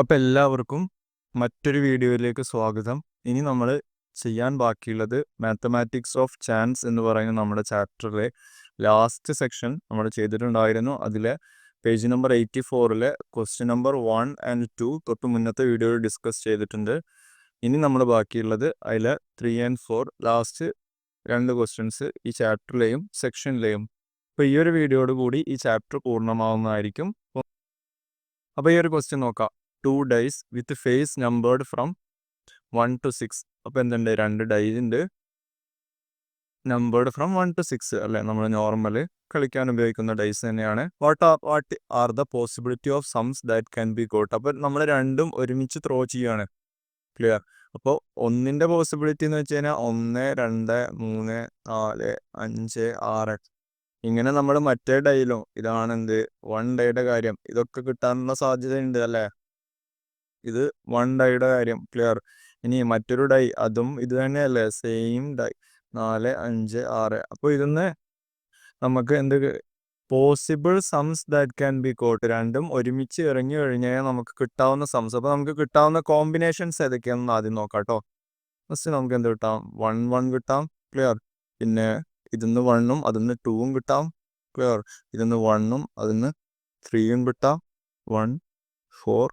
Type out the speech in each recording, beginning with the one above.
അപ്പം എല്ലാവർക്കും മറ്റൊരു വീഡിയോയിലേക്ക് സ്വാഗതം. ഇനി നമ്മൾ ചെയ്യാൻ ബാക്കിയുള്ളത് മാത്തമാറ്റിക്സ് ഓഫ് ചാൻസ് എന്ന് പറയുന്ന നമ്മുടെ ചാപ്റ്ററിലെ ലാസ്റ്റ് സെക്ഷൻ നമ്മൾ ചെയ്തിട്ടുണ്ടായിരുന്നു. അതിലെ page number eighty ഫോറിലെ question number one and two തൊട്ട് മുന്നത്തെ വീഡിയോയിൽ ഡിസ്കസ് ചെയ്തിട്ടുണ്ട്. ഇനി നമ്മൾ ബാക്കിയുള്ളത് അതിലെ ത്രീ ആൻഡ് ഫോർ ലാസ്റ്റ് രണ്ട് ക്വസ്റ്റ്യൻസ് ഈ ചാപ്റ്ററിലെയും സെക്ഷനിലെയും അപ്പോൾ ഈ ഒരു വീഡിയോയോട് കൂടി ഈ ചാപ്റ്റർ പൂർണമാവുന്നതായിരിക്കും. അപ്പോൾ ഈ ഒരു ക്വസ്റ്റ്യൻ നോക്കാം. Two dice with face numbered from one to six അപ്പോൾ എന്തുണ്ട്? രണ്ട് ഡൈസ് ഉണ്ട് numbered from one to six അല്ലേ? നമ്മൾ നോർമൽ കളിക്കാൻ ഉപയോഗിക്കുന്ന ഡൈസ് തന്നെയാണ്. What are what are the possibility of sums that can be got അപ്പോൾ നമ്മൾ രണ്ടും ഒരുമിച്ച് ത്രോ ചെയ്യുകയാണ് ക്ലിയർ അപ്പോൾ ഒന്നിന്റെ പോസിബിലിറ്റി എന്ന് വെച്ച് കഴിഞ്ഞാൽ ഒന്ന് രണ്ട് മൂന്ന് നാല് അഞ്ച് ആറ്. ഇങ്ങനെ നമ്മൾ മറ്റേ ഡൈയിലും ഇതാണ് എന്ത്? വൺ ഡേയുടെ കാര്യം. ഇതൊക്കെ കിട്ടാനുള്ള സാധ്യതയുണ്ട് അല്ലേ? ഇത് വൺ ഡൈയുടെ കാര്യം ക്ലിയർ ഇനി മറ്റൊരു ഡൈ അതും ഇത് തന്നെയല്ലേ സെയിം ഡൈ നാല് അഞ്ച് ആറ്. അപ്പോൾ ഇതിന്ന് നമുക്ക് എന്ത് possible sums that can B coat രണ്ടും ഒരുമിച്ച് ഇറങ്ങി കഴിഞ്ഞാൽ നമുക്ക് കിട്ടാവുന്ന സംസ് അപ്പോൾ നമുക്ക് കിട്ടാവുന്ന കോമ്പിനേഷൻസ് ഏതൊക്കെയാണെന്ന് ആദ്യം നോക്കാം കേട്ടോ ഫസ്റ്റ് നമുക്ക് എന്ത് കിട്ടാം? വൺ വൺ കിട്ടാം ക്ലിയർ പിന്നെ ഇതിന്ന് വണ്ണും അതിന്ന് ടൂവും കിട്ടാം ക്ലിയർ ഇതിന്ന് വണ്ണും അതിന്ന് ത്രീയും കിട്ടാം വൺ ഫോർ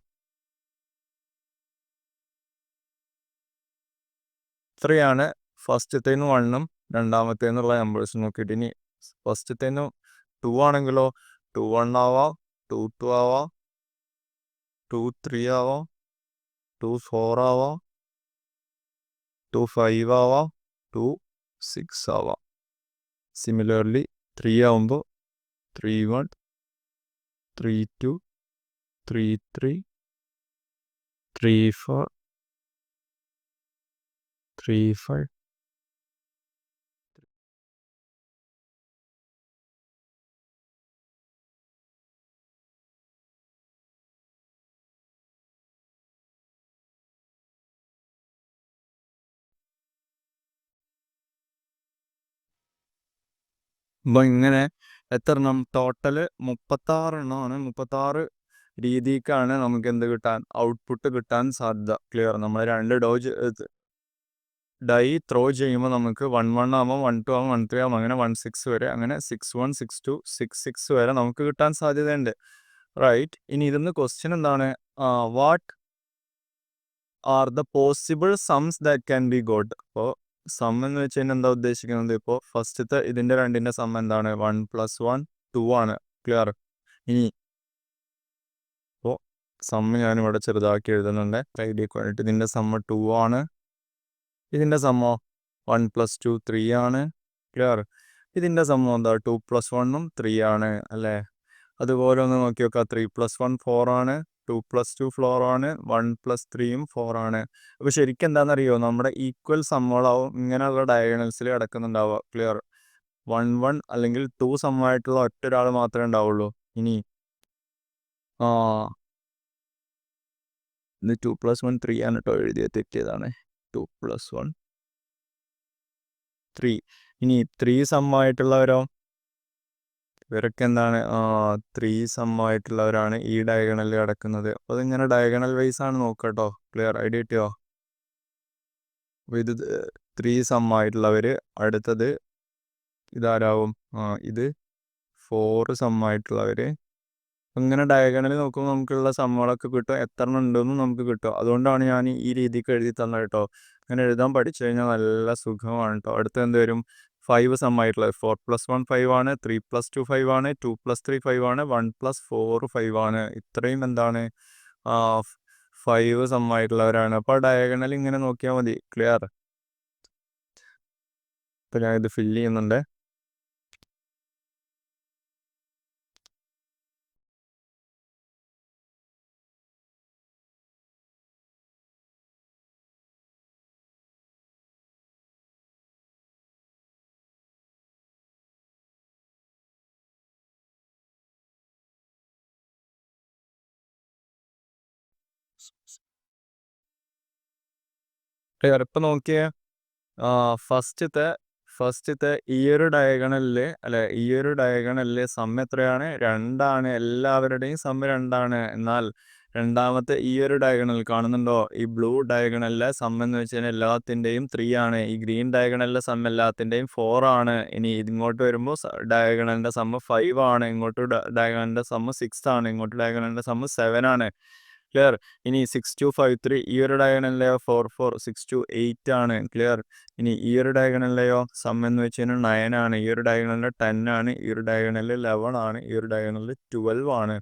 ത്രീയാണ് ഫസ്റ്റത്തേന്ന് വണ്ണും രണ്ടാമത്തേന്നുള്ള നമ്പേഴ്സ് നോക്കിയിട്ട്. ഇനി ഫസ്റ്റത്തേന്ന് ടു ആണെങ്കിലോ ടു വൺ ആവാം ടു ടു ആവാം ടു ത്രീ ആവാം ടു ഫോർ ആവാം ടു ഫൈവ് ആവാം ടു സിക്സ് ആവാം. സിമിലർലി ത്രീ ആവുമ്പോൾ three one three two three three three four three four. അപ്പോൾ ഇങ്ങനെ എത്ര എണ്ണം ടോട്ടൽ മുപ്പത്താറ് എണ്ണമാണ്. മുപ്പത്താറ് രീതിക്കാണ് നമുക്ക് എന്ത് കിട്ടാൻ ഔട്ട്പുട്ട് കിട്ടാൻ സാധ്യത. ക്ലിയർ നമ്മൾ രണ്ട് ഡോജ് ഡൈ ത്രോ ചെയ്യുമ്പോൾ നമുക്ക് വൺ വൺ ആവാം വൺ ടു ആവാം വൺ ത്രീ ആവാം അങ്ങനെ വൺ സിക്സ് വരെ അങ്ങനെ six one six two six six വരെ നമുക്ക് കിട്ടാൻ സാധ്യതയുണ്ട്. റൈറ്റ് ഇനി ഇതിന്ന് ക്വസ്റ്റ്യൻ എന്താണ്? What are the possible sums that can be got അപ്പോൾ സം എന്ന് വെച്ച് കഴിഞ്ഞാൽ എന്താ ഉദ്ദേശിക്കുന്നത്? ഇപ്പോൾ ഫസ്റ്റത്തെ ഇതിന്റെ രണ്ടിന്റെ സം എന്താണ്? വൺ പ്ലസ് വൺ ടു ആണ്. ക്ലിയർ ഇനി ഇപ്പോൾ സം ഞാനിവിടെ ചെറുതാക്കി എഴുതുന്നുണ്ട്. ഐ ഡി ക്വാളിറ്റി ഇതിന്റെ സമ്മ ടു ആണ്. ഇതിന്റെ സമ്മോ വൺ പ്ലസ് ടു ത്രീ ആണ് ക്ലിയർ ഇതിന്റെ സമ്മോ എന്താ? ടു പ്ലസ് വണ്ണും ത്രീ ആണ് അല്ലേ? അതുപോലെ ഒന്ന് നോക്കി നോക്കാം ത്രീ പ്ലസ് വൺ ഫോർ ആണ് ടു പ്ലസ് ടു ഫ്ലോർ ആണ് വൺ പ്ലസ് ത്രീയും ഫോർ ആണ്. അപ്പോൾ ശരിക്കും എന്താണെന്നറിയോ നമ്മുടെ ഈക്വൽ സമ്മോളാവും ഇങ്ങനെയുള്ള ഡയഗണൽസിൽ കിടക്കുന്നുണ്ടാവുക ക്ലിയർ വൺ വൺ അല്ലെങ്കിൽ ടു സമ്മായിട്ടുള്ള ഒറ്റ ഒരാൾ മാത്രമേ ഉണ്ടാവുള്ളൂ. ഇനി ആ. ടു പ്ലസ് വൺ ത്രീ ആണ് കേട്ടോ എഴുതിയ തെറ്റിയതാണ്. ടു പ്ലസ് വൺ ത്രീ ഇനി ത്രീ സമ്മായിട്ടുള്ളവരോ ഇവരൊക്കെ എന്താണ്? ത്രീ സമ്മായിട്ടുള്ളവരാണ് ഈ ഡയഗണലിൽ കിടക്കുന്നത്. അപ്പോൾ ഇതിങ്ങനെ ഡയഗണൽ വൈസ് ആണ് നോക്കുക കേട്ടോ ക്ലിയർ ഐഡിയ കിട്ടിയോ? അപ്പോൾ ഇത് ത്രീ സമ്മായിട്ടുള്ളവർ അടുത്തത് ഇതാരാവും? ഇത് ഫോർ സമ്മായിട്ടുള്ളവർ ഇങ്ങനെ ഡയഗണലി നോക്കുമ്പോൾ നമുക്കുള്ള സമ്മകളൊക്കെ കിട്ടും. എത്ര ഉണ്ടെന്നും നമുക്ക് കിട്ടും. അതുകൊണ്ടാണ് ഞാൻ ഈ രീതിക്ക് എഴുതി തന്നത് കേട്ടോ. അങ്ങനെ എഴുതാൻ പഠിച്ചു കഴിഞ്ഞാൽ നല്ല സുഖമാണ് കേട്ടോ അടുത്ത് എന്ത് വരും? ഫൈവ് സമ്മായിട്ടുള്ളത് ഫോർ പ്ലസ് വൺ ഫൈവ് ആണ്. ത്രീ പ്ലസ് ടു ഫൈവ് ആണ്. ടു പ്ലസ് ത്രീ ഫൈവ് ആണ്. വൺ പ്ലസ് ഫോർ ഫൈവ് ആണ്. ഇത്രയും എന്താണ്? ഫൈവ് സമ്മായിട്ടുള്ളവരാണ് അപ്പോൾ ഡയഗണൽ ഇങ്ങനെ നോക്കിയാൽ മതി. ക്ലിയർ ഇപ്പം ഞാൻ ഇത് ഫില്ല് ചെയ്യുന്നുണ്ട്. ഇപ്പം നോക്കിയ ഫസ്റ്റത്തെ ഫസ്റ്റത്തെ ഈ ഒരു ഡയഗണലിൽ അല്ലെ ഈ ഒരു ഡയഗണലിൽ സം എത്രയാണ്? രണ്ടാണ്. എല്ലാവരുടെയും സം രണ്ടാണ്. എന്നാൽ രണ്ടാമത്തെ ഈ ഒരു ഡയഗണൽ കാണുന്നുണ്ടോ? ഈ ബ്ലൂ ഡയഗണലിലെ സം എന്ന് വെച്ച് കഴിഞ്ഞാൽ എല്ലാത്തിന്റെയും ത്രീ ആണ്. ഈ ഗ്രീൻ ഡയഗണലിലെ സം എല്ലാത്തിന്റെയും ഫോർ ആണ്. ഇനി ഇങ്ങോട്ട് വരുമ്പോൾ ഡയഗണലിന്റെ സമ്മ് ഫൈവ് ആണ്. ഇങ്ങോട്ട് ഡയഗണലിന്റെ സമ്മ് സിക്സ് ആണ്. ഇങ്ങോട്ട് ഡയഗണലിന്റെ സമ്മ് സെവൻ ആണ്. ക്ലിയർ ഇനി സിക്സ് ടു ഫൈവ് ത്രീ ഈ ഒരു ഡയഗണലിലെയോ four four six two eight ആണ് ക്ലിയർ ഇനി ഈ ഒരു ഡയഗണലിലെയോ സം എന്ന് വെച്ച് കഴിഞ്ഞാൽ നയൻ ആണ് ഈ ഒരു ഡയഗണലിൽ ടെൻ ആണ് ഈ ഒരു ഡയഗണലിൽ ലെവൻ ആണ് ഈ ഒരു ഡയഗണലിൽ ട്വൽവ് ആണ്.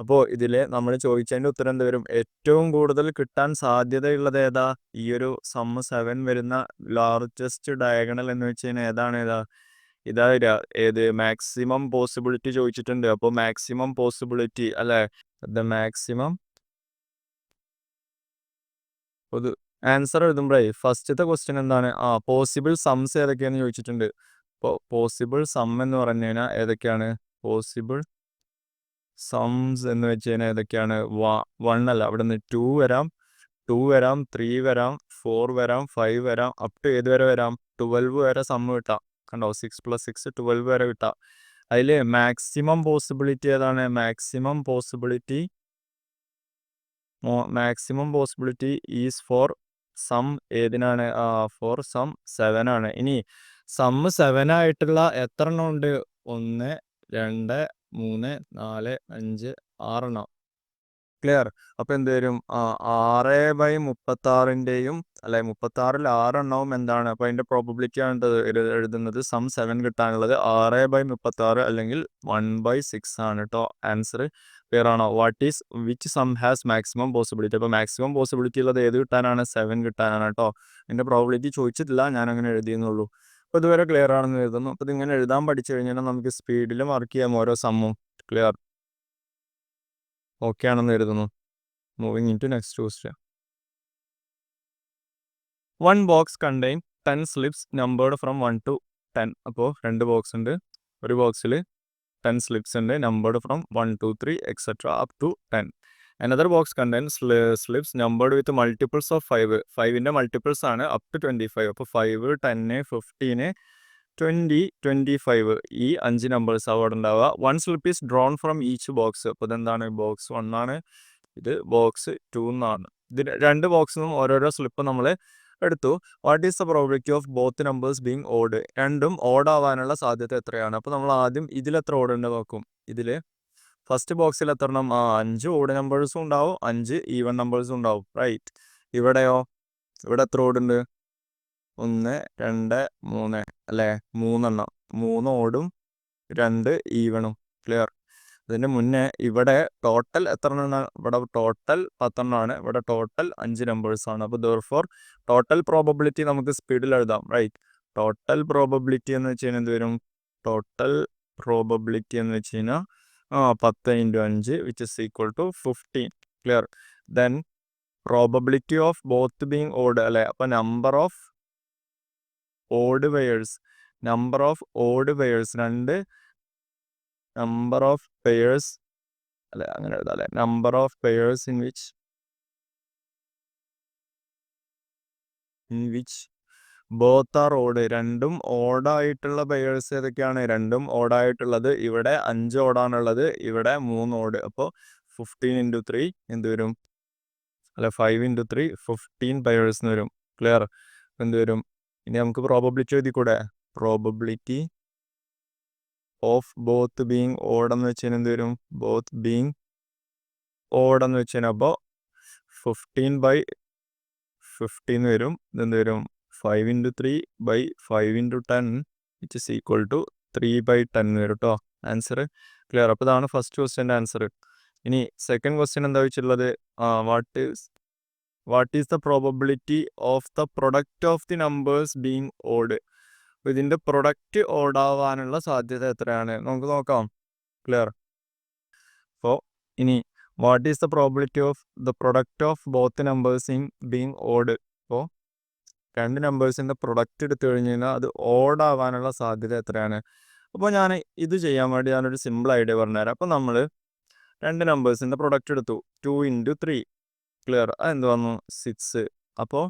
അപ്പോൾ ഇതിൽ നമ്മൾ ചോദിച്ചതിന്റെ ഉത്തരം എന്ത് വരും? ഏറ്റവും കൂടുതൽ കിട്ടാൻ സാധ്യതയുള്ളത് ഏതാ? ഈ ഒരു സമ്മ് സെവൻ വരുന്ന ലാർജസ്റ്റ് ഡയഗണൽ എന്ന് വെച്ച് കഴിഞ്ഞാൽ ഏതാണ് ഏതാ? ഇതാ ഏത്? മാക്സിമം പോസിബിലിറ്റി ചോദിച്ചിട്ടുണ്ട്. അപ്പോൾ മാക്സിമം പോസിബിലിറ്റി അല്ലേ? ദ മാക്സിമം പൊതു ആൻസർ എഴുതുമ്പോഴേ ഫസ്റ്റത്തെ ക്വസ്റ്റ്യൻ എന്താണ്? ആ പോസിബിൾ സംസ് ഏതൊക്കെയാണെന്ന് ചോദിച്ചിട്ടുണ്ട്. അപ്പോൾ പോസിബിൾ സം എന്ന് പറഞ്ഞു കഴിഞ്ഞാൽ ഏതൊക്കെയാണ്? പോസിബിൾ സംസ് എന്ന് വെച്ച് കഴിഞ്ഞാൽ ഏതൊക്കെയാണ്? വൺ അല്ല. അവിടെ നിന്ന് ടു വരാം. ടു വരാം ത്രീ വരാം ഫോർ വരാം ഫൈവ് വരാം അപ് ടു ഏത് വരെ വരാം? ട്വൽവ് വരെ സം കിട്ടാം. കണ്ടോ? സിക്സ് പ്ലസ് സിക്സ് ട്വൽവ് വരെ കിട്ടാം. അതിൽ മാക്സിമം പോസിബിലിറ്റി ഏതാണ്? Maximum possibility maximum possibility is four sum ഏതിനാണ്? Four sum seven ആണ്. ഇനി സം സെവൻ ആയിട്ടുള്ള എത്ര എണ്ണം ഉണ്ട്? ഒന്ന് രണ്ട് മൂന്ന് നാല് അഞ്ച് ആറെണ്ണം. ക്ലിയർ അപ്പൊ എന്ത് വരും? ആറ് ബൈ മുപ്പത്തി ആറിന്റെയും അല്ലെ മുപ്പത്തി ആറിൽ ആറെണ്ണവും എന്താണ്? അപ്പൊ അതിന്റെ പ്രോബിലിറ്റി ആണ് എഴുതുന്നത്? സം സെവൻ കിട്ടാനുള്ളത് ആറ് ബൈ മുപ്പത്തി ആറ് അല്ലെങ്കിൽ വൺ ബൈ സിക്സ് ആണ് കേട്ടോ ആൻസർ ആണോ what is which sum has maximum possibility അപ്പോൾ മാക്സിമം പോസിബിലിറ്റി ഉള്ളത് ഏത് കിട്ടാനാണ്? സെവൻ കിട്ടാനാണ് കേട്ടോ. എന്റെ പ്രോബിലിറ്റി ചോദിച്ചിട്ടില്ല ഞാൻ അങ്ങനെ എഴുതിയെന്നുള്ളൂ. അപ്പോൾ ഇതുവരെ ക്ലിയർ ആണെന്ന് എഴുതുന്നു അപ്പോൾ ഇതിങ്ങനെ എഴുതാൻ പഠിച്ചു കഴിഞ്ഞാൽ നമുക്ക് സ്പീഡിൽ മാർക്ക് ചെയ്യാം ഓരോ സമ്മും ക്ലിയർ ഓക്കെ ആണെന്ന് എഴുതുന്നു moving into next question one box contain ten slips numbered from one to ten അപ്പോൾ രണ്ട് ബോക്സ് ഉണ്ട്. ഒരു ബോക്സിൽ ടെൻ സ്ലിപ്സ് ഉണ്ട് numbered from one two three etcetera up to ten another box contain slips numbered with multiples of five ഫൈവിന്റെ multiples ആണ് up to twenty five അപ്പോൾ five ten fifteen twenty twenty five ഈ അഞ്ച് numbers അവിടെ ഉണ്ടാവുക. One slip is drawn from each box അപ്പോൾ ഇതെന്താണ്? Box one ആണ്. ഇത് ബോക്സ് ടു എന്നാണ് ഇത് രണ്ട് ബോക്സിൽ നിന്നും ഓരോരോ സ്ലിപ്പ് നമ്മൾ എടുത്തു. What is the probability of both numbers being odd രണ്ടും ഓഡ് ആവാനുള്ള സാധ്യത എത്രയാണ്? അപ്പോൾ നമ്മൾ ആദ്യം ഇതിൽ എത്ര ഓഡ് ഉണ്ട് നോക്കും. ഇതിൽ ഫസ്റ്റ് ബോക്സിൽ എത്ര ആ അഞ്ച് ഓഡ് നമ്പേഴ്സും ഉണ്ടാവും. അഞ്ച് ഈവൻ നമ്പേഴ്സും ഉണ്ടാവും. റൈറ്റ് ഇവിടെയോ? ഇവിടെ എത്ര ഓഡ് ഉണ്ട്? ഒന്ന് രണ്ട് മൂന്ന്. അല്ലേ? മൂന്നെണ്ണം. മൂന്ന് ഓടും രണ്ട് ഈവണും ക്ലിയർ അതിന് മുന്നേ ഇവിടെ ടോട്ടൽ എത്ര എണ്ണം ഇവിടെ ടോട്ടൽ പത്തെണ്ണമാണ് ഇവിടെ ടോട്ടൽ അഞ്ച് നമ്പേഴ്സ് ആണ്. അപ്പോൾ ദോർ ഫോർ ടോട്ടൽ പ്രോബബിലിറ്റി നമുക്ക് സ്പീഡിൽ എഴുതാം റൈറ്റ് ടോട്ടൽ പ്രോബബിലിറ്റി എന്ന് വെച്ച് കഴിഞ്ഞാൽ എന്ത് വരും? ടോട്ടൽ പ്രോബബിലിറ്റി എന്ന് വെച്ച് കഴിഞ്ഞാൽ പത്ത് ഇന്റു അഞ്ച് which is equal to fifteen clear then probability of both being odd അല്ലെ? അപ്പോൾ number of odd pairs number of odd pairs രണ്ട് നമ്പർ ഓഫ് പെയേഴ്സ് അല്ലെ അങ്ങനെ എഴുതാം അല്ലെ? Number of pairs in which in which both are odd രണ്ടും ഓടായിട്ടുള്ള pairs ഏതൊക്കെയാണ്? രണ്ടും ഓടായിട്ടുള്ളത് ഇവിടെ അഞ്ച് ഓടാണുള്ളത് ഇവിടെ മൂന്ന് ഓട് അപ്പോൾ ഫിഫ്റ്റീൻ ഇന്റു ത്രീ എന്ത് വരും? അല്ല five into three fifteen pairs എന്ന് വരും. ക്ലിയർ എന്ത് വരും? ഇനി നമുക്ക് പ്രോബബിലിറ്റി എഴുതി കൂടെ probability of both being odd എന്ന് വെച്ചാൽ എന്ത് വരും? ബോത്ത് ബീങ് ഓഡ് എന്ന് വെച്ചാൽ അപ്പോൾ ഫിഫ്റ്റീൻ ബൈ ഫിഫ്റ്റീൻ വരും. ഇതെന്ത് വരും? Five into three by five into ten which is equal to three by ten വരും കേട്ടോ ആൻസർ ക്ലിയർ അപ്പോൾ ഇതാണ് ഫസ്റ്റ് ക്വസ്റ്റ്യന്റെ ആൻസർ ഇനി സെക്കൻഡ് ക്വസ്റ്റ്യൻ എന്താ വെച്ചിട്ടുള്ളത്? What is what is the probability of the product of the numbers being odd അപ്പോൾ ഇതിന്റെ പ്രൊഡക്റ്റ് ഓടാവാനുള്ള സാധ്യത എത്രയാണ്? നമുക്ക് നോക്കാം. ക്ലിയർ? അപ്പോൾ ഇനി what is the probability of the product of both numbers in being odd അപ്പോൾ രണ്ട് നമ്പേഴ്സിന്റെ പ്രൊഡക്റ്റ് എടുത്തു കഴിഞ്ഞ് കഴിഞ്ഞാൽ അത് ഓടാവാനുള്ള സാധ്യത എത്രയാണ്? അപ്പോൾ ഞാൻ ഇത് ചെയ്യാൻ വേണ്ടി ഞാനൊരു സിമ്പിൾ ഐഡിയ പറഞ്ഞുതരാം. അപ്പോൾ നമ്മൾ രണ്ട് നമ്പേഴ്സിന്റെ പ്രൊഡക്റ്റ് എടുത്തു. Two into three clear? അതെന്ത് വന്നു? സിക്സ് അപ്പോൾ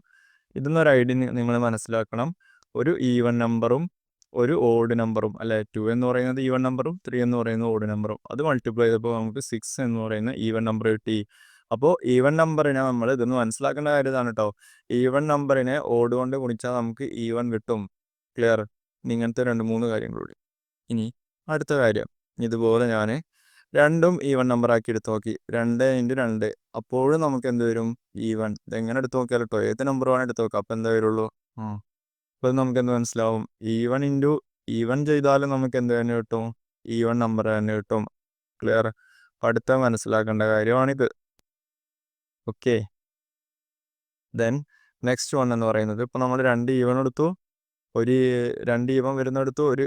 ഇതെന്നൊരു ഐഡിയ നിങ്ങൾ മനസ്സിലാക്കണം. ഒരു ഈവൻ നമ്പറും ഒരു ഓഡ് നമ്പറും അല്ലെ ടു എന്ന് പറയുന്നത് ഈവൻ നമ്പറും ത്രീ എന്ന് പറയുന്ന ഓഡ് നമ്പറും അത് മൾട്ടിപ്ലൈ ചെയ്തപ്പോൾ നമുക്ക് സിക്സ് എന്ന് പറയുന്ന ഈവൻ നമ്പർ കിട്ടി. അപ്പോൾ ഈവൻ നമ്പറിനെ നമ്മൾ ഇതൊന്ന് മനസ്സിലാക്കേണ്ട കാര്യം ഇതാണ് കേട്ടോ ഈവൻ നമ്പറിനെ ഓട് കൊണ്ട് ഗുണിച്ചാൽ നമുക്ക് ഈവൻ കിട്ടും. ക്ലിയർ ഇങ്ങനത്തെ രണ്ട് മൂന്ന് കാര്യങ്ങളുണ്ട് ഇനി അടുത്ത കാര്യം. ഇതുപോലെ ഞാൻ രണ്ടും ഈവൻ നമ്പർ ആക്കി എടുത്ത് നോക്കി. രണ്ട് ഇന്റു രണ്ട്. അപ്പോഴും നമുക്ക് എന്ത് വരും? ഈവൻ ഇതെങ്ങനെ എടുത്ത് നോക്കിയാലോ കേട്ടോ ഏത് നമ്പർ വേണം എടുത്ത് നോക്കാം. അപ്പം എന്താ വരുള്ളൂ? ആ അപ്പോൾ നമുക്ക് എന്ത് മനസ്സിലാവും ഈവൻ ഇന്റു ഈവൻ ചെയ്താലും നമുക്ക് എന്ത് തന്നെ കിട്ടും? ഈവൻ നമ്പർ തന്നെ കിട്ടും. ക്ലിയർ അടുത്ത മനസ്സിലാക്കേണ്ട കാര്യമാണിത്. ഓക്കെ ദെൻ നെക്സ്റ്റ് വൺ എന്ന് പറയുന്നത് ഇപ്പോൾ നമ്മൾ രണ്ട് ഈവൺ എടുത്തു. ഒരു രണ്ട് ഈവൺ വരുന്നെടുത്തു. ഒരു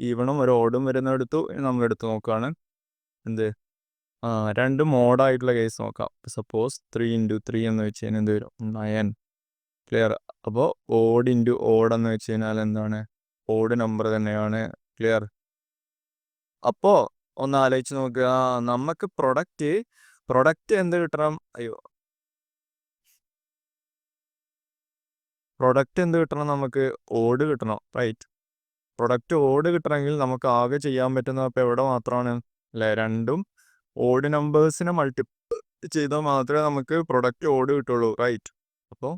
ഈവണും ഒരു ഓടും വരുന്നെടുത്തു. നമ്മൾ എടുത്ത് നോക്കുകയാണ് എന്ത്? രണ്ട് മോഡായിട്ടുള്ള കേസ് നോക്കാം. സപ്പോസ് ത്രീ ഇന്റു ത്രീ എന്ന് വെച്ച് കഴിഞ്ഞാൽ എന്ത് വരും? നയൻ ക്ലിയർ അപ്പോൾ ഓഡ് ഇന്റു ഓഡ് എന്ന് വെച്ച് കഴിഞ്ഞാൽ എന്താണ്? ഓഡ് നമ്പർ തന്നെയാണ് ക്ലിയർ അപ്പോൾ ഒന്ന് ആലോചിച്ച് നോക്കുക. നമുക്ക് പ്രൊഡക്റ്റ് പ്രൊഡക്റ്റ് എന്ത് കിട്ടണം? അയ്യോ. പ്രൊഡക്റ്റ് എന്ത് കിട്ടണം? നമുക്ക് ഓട് കിട്ടണം റൈറ്റ് പ്രൊഡക്റ്റ് ഓട് കിട്ടണമെങ്കിൽ നമുക്ക് ആകെ ചെയ്യാൻ പറ്റുന്ന അപ്പോൾ എവിടെ മാത്രമാണ്? അല്ലേ? രണ്ടും ഓഡ് നമ്പേഴ്സിനെ മൾട്ടിപ്പ് ചെയ്താൽ മാത്രമേ നമുക്ക് പ്രൊഡക്റ്റ് ഓട് കിട്ടുള്ളൂ റൈറ്റ് അപ്പോൾ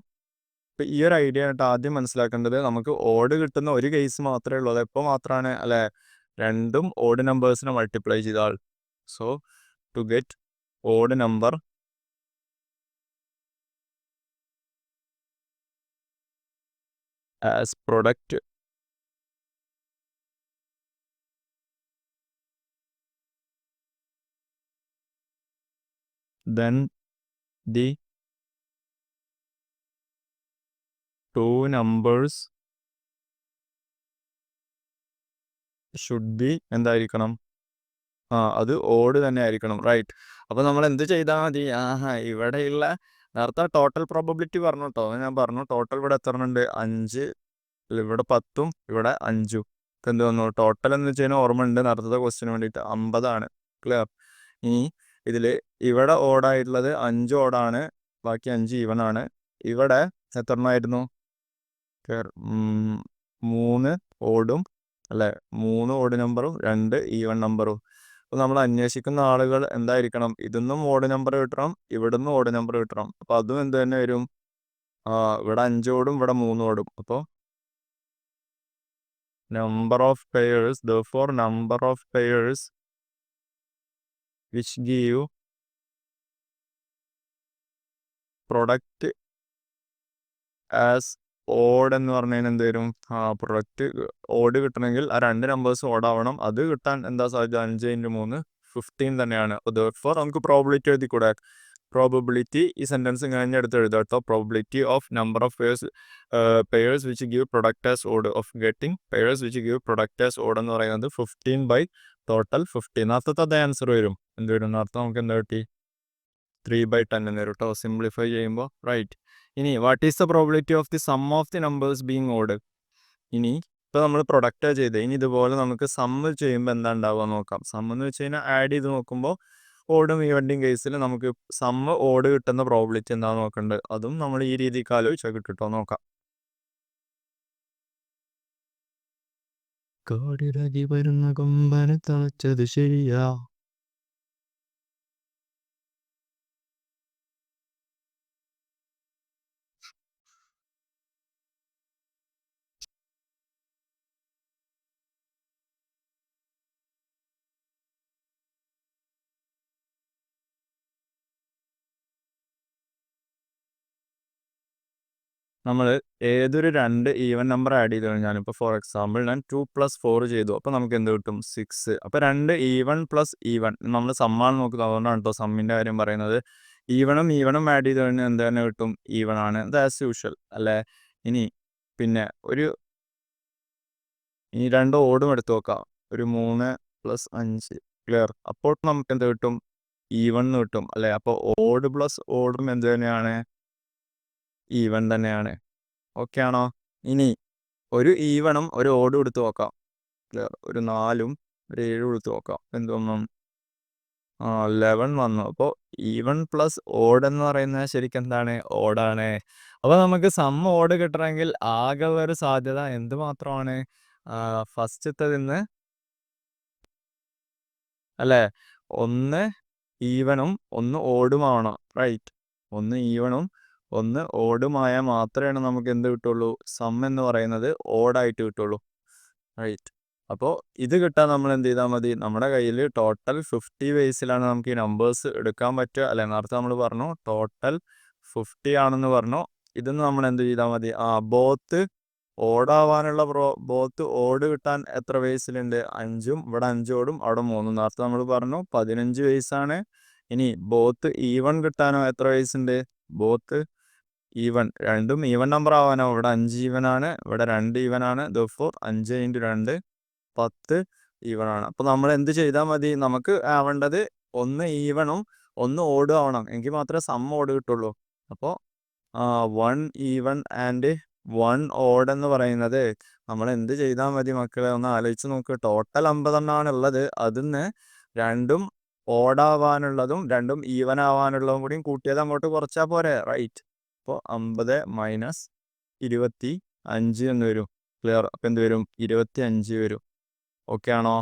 ഇപ്പം ഈ ഒരു ഐഡിയ ആയിട്ട് ആദ്യം മനസ്സിലാക്കേണ്ടത്. നമുക്ക് ഓഡ് കിട്ടുന്ന ഒരു കേസ് മാത്രമേ ഉള്ളൂ. അത് എപ്പോൾ മാത്രമാണ് അല്ലെ രണ്ടും ഓഡ് നമ്പേഴ്സിനെ മൾട്ടിപ്ലൈ ചെയ്താൽ. So to get odd number as product then the two numbers should be എന്തായിരിക്കണം? ആ അത് ഓട് തന്നെ ആയിരിക്കണം റൈറ്റ് അപ്പോൾ നമ്മൾ എന്ത് ചെയ്താൽ മതി? ആഹാ ഇവിടെയുള്ള നേരത്തെ ടോട്ടൽ പ്രോബബിലിറ്റി പറഞ്ഞു കേട്ടോ ഞാൻ പറഞ്ഞു ടോട്ടൽ ഇവിടെ എത്ര ഉണ്ട് അഞ്ച് ഇവിടെ പത്തും ഇവിടെ അഞ്ചും. എന്ത് വന്നു? ടോട്ടൽ എന്ന് വെച്ച് കഴിഞ്ഞാൽ ഓർമ്മ ഉണ്ട് നേരത്തെ ക്വസ്റ്റിന് വേണ്ടിയിട്ട്. അമ്പതാണ് ക്ലിയർ ഇനി ഇതിൽ ഇവിടെ ഓടായിട്ടുള്ളത് അഞ്ച് ഓടാണ് ബാക്കി അഞ്ച് ഈവൻ ആണ്. ഇവിടെ എത്ര എണ്ണമായിരുന്നു? മൂന്ന് ഓടും അല്ലെ? മൂന്ന് ഓട് നമ്പറും രണ്ട് ഈവൻ നമ്പറും. അപ്പോൾ നമ്മൾ അന്വേഷിക്കുന്ന ആളുകൾ എന്തായിരിക്കണം? ഇതൊന്നും ഓട് നമ്പർ കിട്ടണം ഇവിടുന്ന് ഓട് നമ്പർ കിട്ടണം. അപ്പോൾ അതും എന്ത് തന്നെ വരും? ഇവിടെ അഞ്ചോടും ഇവിടെ മൂന്നോടും അപ്പോൾ number of pairs the four number of pairs which give product as odd എന്ന് പറഞ്ഞതിന് എന്തേലും? ആ പ്രൊഡക്റ്റ് ഓഡ് കിട്ടണമെങ്കിൽ ആ രണ്ട് നമ്പേഴ്സ് ഓടാവണം. അത് കിട്ടാൻ എന്താ സാധ്യത? അഞ്ച് ഇന്റു മൂന്ന് ഫിഫ്റ്റീൻ തന്നെയാണ്. ഫോർ നമുക്ക് പ്രോബിലിറ്റി എഴുതി കൂടെ. പ്രോബിലിറ്റി ഈ സെന്റൻസ് കഴിഞ്ഞ് എടുത്ത് എഴുതാം കേട്ടോ. Probability of number of pairs pairs which give product as odd of getting pairs which give product as odd എന്ന് പറയുന്നത് ഫിഫ്റ്റീൻ ബൈ ടോട്ടൽ ഫിഫ്റ്റീൻ അർത്ഥത്തെ അതേ ആൻസർ വരും. എന്ത് വരും അർത്ഥം നമുക്ക് എന്താ കിട്ടി? ത്രീ ബൈ ടെൻ എന്ന് കേട്ടോ സിംപ്ലിഫൈ ചെയ്യുമ്പോൾ റൈറ്റ് ഇനി what is the probability of the sum of the numbers being odd ഇനി ഇപ്പോൾ നമ്മൾ പ്രൊഡക്റ്റ് ചെയ്ത്. ഇനി ഇതുപോലെ നമുക്ക് സമ്മ് ചെയ്യുമ്പോൾ എന്താ ഉണ്ടാവുക നോക്കാം. സമ്മ് എന്ന് വെച്ച് കഴിഞ്ഞാൽ ആഡ് ചെയ്ത് നോക്കുമ്പോൾ ഓടും ഈവന്റിങ് കേസിൽ നമുക്ക് സമ്മ് ഓട് കിട്ടുന്ന പ്രോബിലിറ്റി എന്താണെന്ന് നോക്കേണ്ടത് അതും നമ്മൾ ഈ രീതിക്ക് ആലോചിച്ചാൽ കിട്ടിട്ടോ നോക്കാം. കാടിരകി വരുന്ന കൊമ്പനെ തളച്ചത് ശരിയാ. നമ്മൾ ഏതൊരു രണ്ട് ഈവൻ നമ്പർ ആഡ് ചെയ്ത് കഴിഞ്ഞാലും ഇപ്പോൾ ഫോർ എക്സാമ്പിൾ ഞാൻ ടു പ്ലസ് ഫോർ ചെയ്തു. അപ്പോൾ നമുക്ക് എന്ത് കിട്ടും? സിക്സ് അപ്പോൾ രണ്ട് ഈവൺ പ്ലസ് ഈവൺ നമ്മൾ സമ്മാണ് നോക്കുന്നത്. അതുകൊണ്ടാണ് കേട്ടോ സമ്മിന്റെ കാര്യം പറയുന്നത്. ഈവണും ഈവണും ആഡ് ചെയ്ത് കഴിഞ്ഞാൽ എന്ത് തന്നെ കിട്ടും? ഈവൺ ആണ്. അത് ആസ് യൂഷ്വൽ അല്ലേ? ഇനി പിന്നെ ഒരു ഇനി രണ്ട് ഓടും എടുത്ത് നോക്കാം. ഒരു മൂന്ന് പ്ലസ് അഞ്ച്. ക്ലിയർ അപ്പോൾ നമുക്ക് എന്ത് കിട്ടും? ഈവൺ കിട്ടും. അല്ലേ? അപ്പോൾ ഓട് പ്ലസ് ഓടും എന്ത് തന്നെയാണ്? ഈവൻ തന്നെയാണ്. ഓക്കെ ആണോ? ഇനി ഒരു ഈവണും ഒരു ഓടും എടുത്ത് നോക്കാം. ഒരു നാലും ഒരു ഏഴും എടുത്ത് നോക്കാം. എന്തോന്നും ആ ലെവൻ വന്നു. അപ്പോൾ ഈവൺ പ്ലസ് ഓഡ് എന്ന് പറയുന്നത് ശരിക്കും എന്താണ്? ഓടാണ്. അപ്പോൾ നമുക്ക് സം ഓഡ് കിട്ടണമെങ്കിൽ ആകെ ഒരു സാധ്യത എന്തുമാത്രമാണ്? ഫസ്റ്റത്തെ നിന്ന് അല്ലേ? ഒന്ന് ഈവനും ഒന്ന് ഓടുമാവണം റൈറ്റ് ഒന്ന് ഈവനും ഒന്ന് ഓടുമായ മാത്രമേ നമുക്ക് എന്ത് കിട്ടുള്ളൂ? സം എന്ന് പറയുന്നത് ഓടായിട്ട് കിട്ടുള്ളൂ. റൈറ്റ് അപ്പോൾ ഇത് കിട്ടാൻ നമ്മൾ എന്ത് ചെയ്താൽ മതി? നമ്മുടെ കയ്യിൽ ടോട്ടൽ ഫിഫ്റ്റി വേസിലാണ് നമുക്ക് ഈ നമ്പേഴ്സ് എടുക്കാൻ പറ്റുക. അല്ലെ നേരത്തെ നമ്മൾ പറഞ്ഞു ടോട്ടൽ ഫിഫ്റ്റി ആണെന്ന് പറഞ്ഞു. ഇതെന്ന് നമ്മൾ എന്ത് ചെയ്താൽ മതി? ആ ബോത്ത് ഓടാവാനുള്ള പ്രോ ബോത്ത് ഓട് കിട്ടാൻ എത്ര വേസിലുണ്ട് അഞ്ചും ഇവിടെ അഞ്ചോടും അവിടെ മൂന്നും. നേരത്തെ നമ്മൾ പറഞ്ഞു പതിനഞ്ച് വയസ്സാണ് ഇനി ബോത്ത് ഈവൺ കിട്ടാനോ എത്ര വയസ്സുണ്ട് ബോത്ത് ഈവൺ രണ്ടും ഈവൻ നമ്പർ ആവാനോ. ഇവിടെ അഞ്ച് ഈവനാണ് ഇവിടെ രണ്ട് ഈവനാണ് ഫോർ അഞ്ച് ഇന്റു രണ്ട് പത്ത് ഈവൺ ആണ്. അപ്പോൾ നമ്മൾ എന്ത് ചെയ്താൽ മതി? നമുക്ക് ആവേണ്ടത് ഒന്ന് ഈവണും ഒന്ന് ഓടും ആവണം. എങ്കിൽ മാത്രമേ സം ഓട് കിട്ടുള്ളൂ. അപ്പോൾ one even and one odd എന്ന് പറയുന്നത് നമ്മൾ എന്ത് ചെയ്താൽ മതി മക്കളെ? ഒന്ന് ആലോചിച്ച് നോക്ക്. ടോട്ടൽ അമ്പതെണ്ണമാണ് ഉള്ളത്. അതിന്ന് രണ്ടും ഓടാവാനുള്ളതും രണ്ടും ഈവൻ ആവാനുള്ളതും കൂടിയും കൂട്ടിയത് അങ്ങോട്ട് കുറച്ചാൽ പോരെ? റൈറ്റ് അപ്പോൾ അമ്പത് മൈനസ് ഇരുപത്തി അഞ്ച് എന്ന് വരും. ക്ലിയർ? അപ്പം എന്ത് വരും? ഇരുപത്തി അഞ്ച് വരും. ഓക്കെ ആണോ?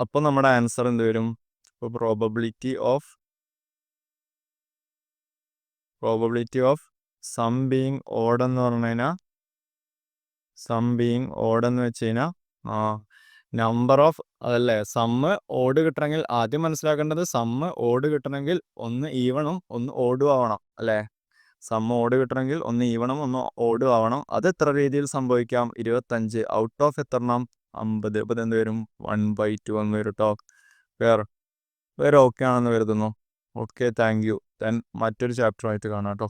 അപ്പോൾ നമ്മുടെ ആൻസർ എന്ത് വരും? ഇപ്പോൾ probability of probability of sum being odd എന്ന് പറഞ്ഞു കഴിഞ്ഞാൽ സം ബീങ് ഓഡ് എന്ന് വെച്ച് കഴിഞ്ഞാൽ ആ നമ്പർ ഓഫ് അതല്ലേ? സമ്മ് ഓട് കിട്ടണമെങ്കിൽ ആദ്യം മനസ്സിലാക്കേണ്ടത് സമ്മ് ഓട് കിട്ടണമെങ്കിൽ ഒന്ന് ഈവണും ഒന്ന് ഓടും ആവണം അല്ലേ? സമ്മ് ഓട് കിട്ടണമെങ്കിൽ ഒന്ന് ഈവണം ഒന്ന് ഓട് ആവണം അത് എത്ര രീതിയിൽ സംഭവിക്കാം? ഇരുപത്തഞ്ച് ഔട്ട് ഓഫ് എത്രണ്ണം അമ്പത്. ഇപ്പം എന്ത് വരും? വൺ ബൈ ടു എന്ന് വരും കേട്ടോ വേറെ വേറെ ഓക്കെ ആണെന്ന് കരുതുന്നു. ഓക്കെ താങ്ക് യു ദെൻ മറ്റൊരു ചാപ്റ്ററുമായിട്ട് കാണാം കേട്ടോ